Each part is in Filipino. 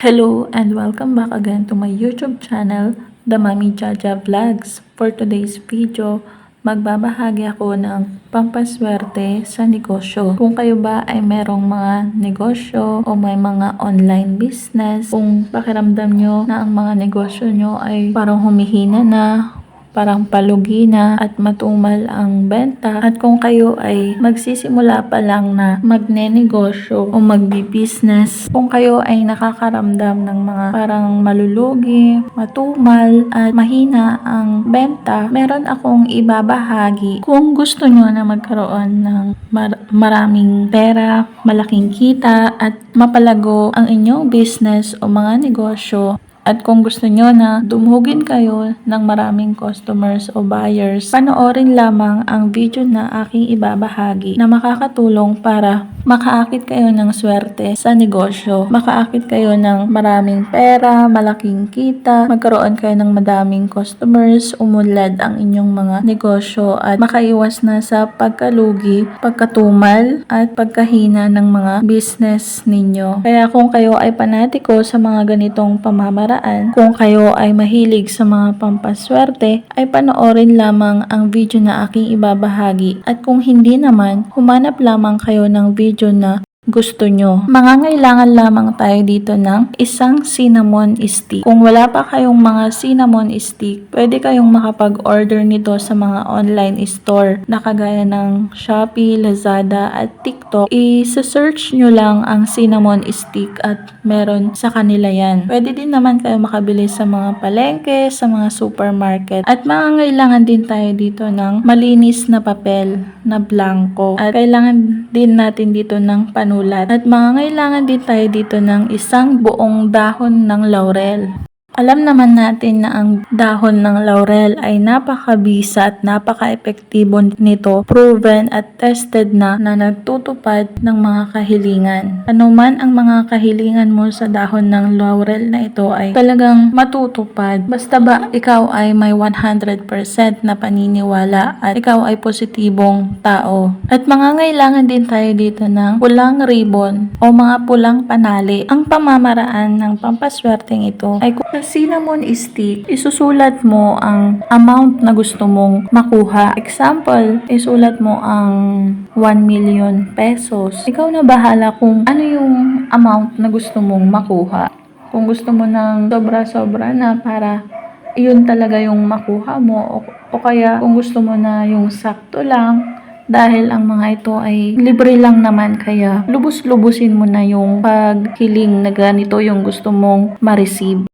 Hello and welcome back again to my YouTube channel, The Mami Jaja Vlogs. For today's video, magbabahagi ako ng pampaswerte sa negosyo. Kung kayo ba ay merong mga negosyo o may mga online business, kung pakiramdam nyo na ang mga negosyo nyo ay parang humihina na, parang palugi na at matumal ang benta. At kung kayo ay magsisimula pa lang na magne-negosyo o magbi-business kung kayo ay nakakaramdam ng mga parang malulugi, matumal at mahina ang benta meron akong ibabahagi. Kung gusto nyo na magkaroon ng mar- maraming pera, malaking kita at mapalago ang inyong business o mga negosyo at kung gusto nyo na dumugin kayo ng maraming customers o buyers, panoorin lamang ang video na aking ibabahagi na makakatulong para makaakit kayo ng swerte sa negosyo. Makaakit kayo ng maraming pera, malaking kita, magkaroon kayo ng madaming customers, umunlad ang inyong mga negosyo at makaiwas na sa pagkalugi, pagkatumal at pagkahina ng mga business ninyo. Kaya kung kayo ay panatiko sa mga ganitong pamamaraan, kung kayo ay mahilig sa mga pampaswerte, ay panoorin lamang ang video na aking ibabahagi. At kung hindi naman, humanap lamang kayo ng video na gusto nyo. Mangangailangan lamang tayo dito ng isang cinnamon stick. Kung wala pa kayong mga cinnamon stick, pwede kayong makapag-order nito sa mga online store na kagaya ng Shopee, Lazada at TikTok. I-search nyo lang ang cinnamon stick at meron sa kanila yan. Pwede din naman kayo makabili sa mga palengke, sa mga supermarket. At mangangailangan din tayo dito ng malinis na papel na blanco. At kailangan din natin dito ng panulat. At mangangailangan din tayo dito ng isang buong dahon ng laurel. Alam naman natin na ang dahon ng laurel ay napakabisa at napaka-epektibo nito, proven at tested na na nagtutupad ng mga kahilingan. Ano man ang mga kahilingan mo sa dahon ng laurel na ito ay talagang matutupad. Basta ba ikaw ay may 100% na paniniwala at ikaw ay positibong tao. At mangangailangan din tayo dito ng pulang ribbon o mga pulang panali. Ang pamamaraan ng pampaswerteng ito ay kung sa cinnamon stick, isusulat mo ang amount na gusto mong makuha. Example, isulat mo ang 1 million pesos. Ikaw na bahala kung ano yung amount na gusto mong makuha. Kung gusto mo ng sobra-sobra na para yun talaga yung makuha mo o, o kaya kung gusto mo na yung sakto lang dahil ang mga ito ay libre lang naman kaya lubos-lubusin mo na yung paghiling na ganito yung gusto mong ma-receive.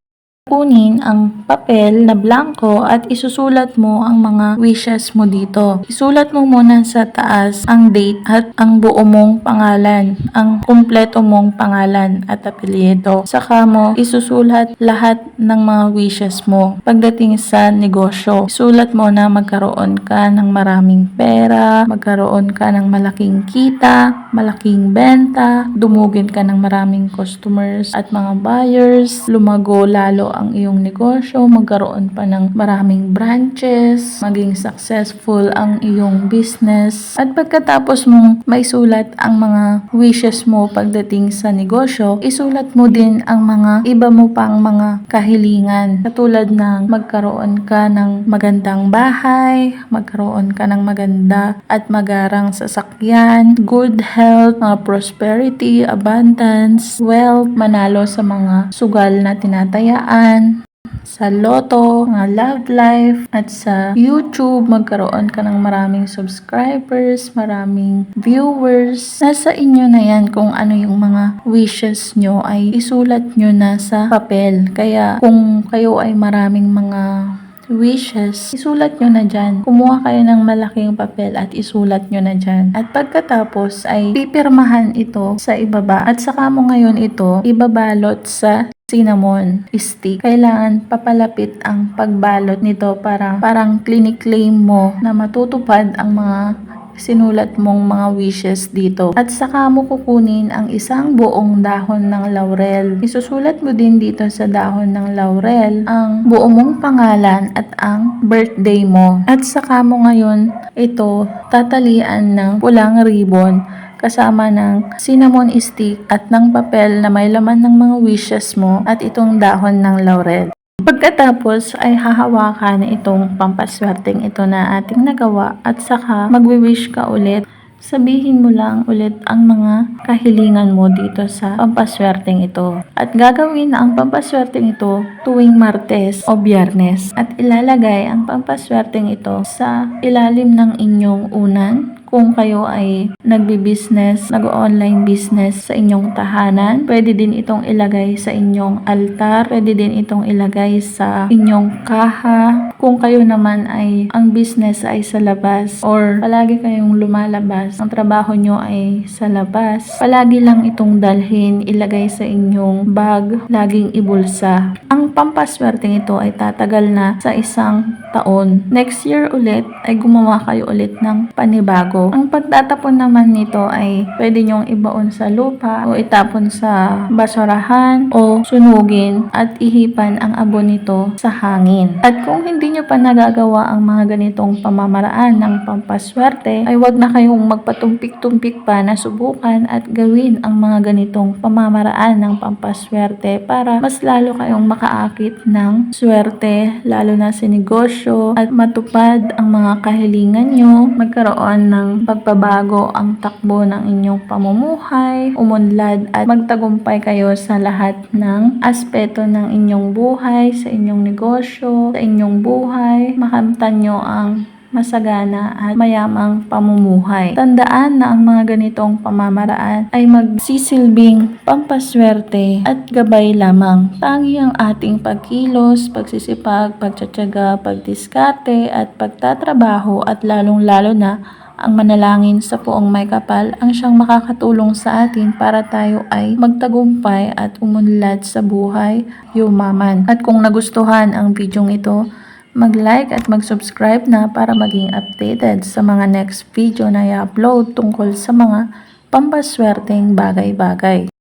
Kunin ang papel na blanco at isusulat mo ang mga wishes mo dito. Isulat mo muna sa taas ang date at ang buo mong pangalan, ang kumpleto mong pangalan at apelyido. Saka mo isusulat lahat ng mga wishes mo pagdating sa negosyo. Isulat mo na magkaroon ka ng maraming pera, magkaroon ka ng malaking kita, malaking benta, dumugin ka ng maraming customers at mga buyers, lumago lalo ang iyong negosyo, magkaroon pa ng maraming branches, maging successful ang iyong business. At pagkatapos mong maisulat ang mga wishes mo pagdating sa negosyo, isulat mo din ang mga iba mo pang mga kahilingan. Katulad ng magkaroon ka ng magandang bahay, magkaroon ka ng maganda at magarang sasakyan, good health, mga prosperity, abundance, wealth, manalo sa mga sugal na tinatayaan, sa loto, mga love life, at sa YouTube, magkaroon ka ng maraming subscribers, maraming viewers. Nasa inyo na yan kung ano yung mga wishes nyo ay isulat nyo na sa papel. Kaya kung kayo ay maraming mga wishes, isulat nyo na dyan. Kumuha kayo ng malaking papel at isulat nyo na dyan. At pagkatapos ay pipirmahan ito sa ibaba. At saka mo ngayon ito ibabalot sa cinnamon stick. Kailangan papalapit ang pagbalot nito para parang clinic-claim mo na matutupad ang mga sinulat mong mga wishes dito. At saka mo kukunin ang isang buong dahon ng laurel. Isusulat mo din dito sa dahon ng laurel ang buo mong pangalan at ang birthday mo. At saka mo ngayon ito tatalian ng pulang ribbon kasama ng cinnamon stick at ng papel na may laman ng mga wishes mo at itong dahon ng laurel. Pagkatapos ay hahawakan itong pampaswerteng ito na ating nagawa at saka magwi-wish ka ulit. Sabihin mo lang ulit ang mga kahilingan mo dito sa pampaswerteng ito. At gagawin ang pampaswerteng ito tuwing Martes o Biyernes. At ilalagay ang pampaswerteng ito sa ilalim ng inyong unan kung kayo ay nagbi-business, nag-online business sa inyong tahanan, pwede din itong ilagay sa inyong altar, pwede din itong ilagay sa inyong kaha. Kung kayo naman ay ang business ay sa labas or palagi kayong lumalabas, ang trabaho nyo ay sa labas, palagi lang itong dalhin, ilagay sa inyong bag, laging ibulsa. Ang pampaswerteng ito ay tatagal na sa isang taon. Next year ulit ay gumawa kayo ulit ng panibago. Ang pagtatapon naman nito ay pwede nyong ibaon sa lupa o itapon sa basurahan o sunugin at ihipan ang abo nito sa hangin. At kung hindi nyo pa nagagawa ang mga ganitong pamamaraan ng pampaswerte, ay wag na kayong magpatumpik-tumpik pa na subukan at gawin ang mga ganitong pamamaraan ng pampaswerte para mas lalo kayong makaakit ng swerte, lalo na sa negosyo at matupad ang mga kahilingan nyo, magkaroon ng pagbabago ang takbo ng inyong pamumuhay, umunlad at magtagumpay kayo sa lahat ng aspeto ng inyong buhay, sa inyong negosyo, sa inyong buhay, makamtan nyo ang masagana at mayamang pamumuhay. Tandaan na ang mga ganitong pamamaraan ay magsisilbing pampaswerte at gabay lamang. Tangi ang ating pagkilos, pagsisipag, pagtsatsaga, pagdiskarte at pagtatrabaho at lalong-lalo na ang manalangin sa poong may kapal ang siyang makakatulong sa atin para tayo ay magtagumpay at umunlad sa buhay yumaman. At kung nagustuhan ang bidyong ito, mag-like at mag-subscribe na para maging updated sa mga next video na i-upload tungkol sa mga pampaswerteng bagay-bagay.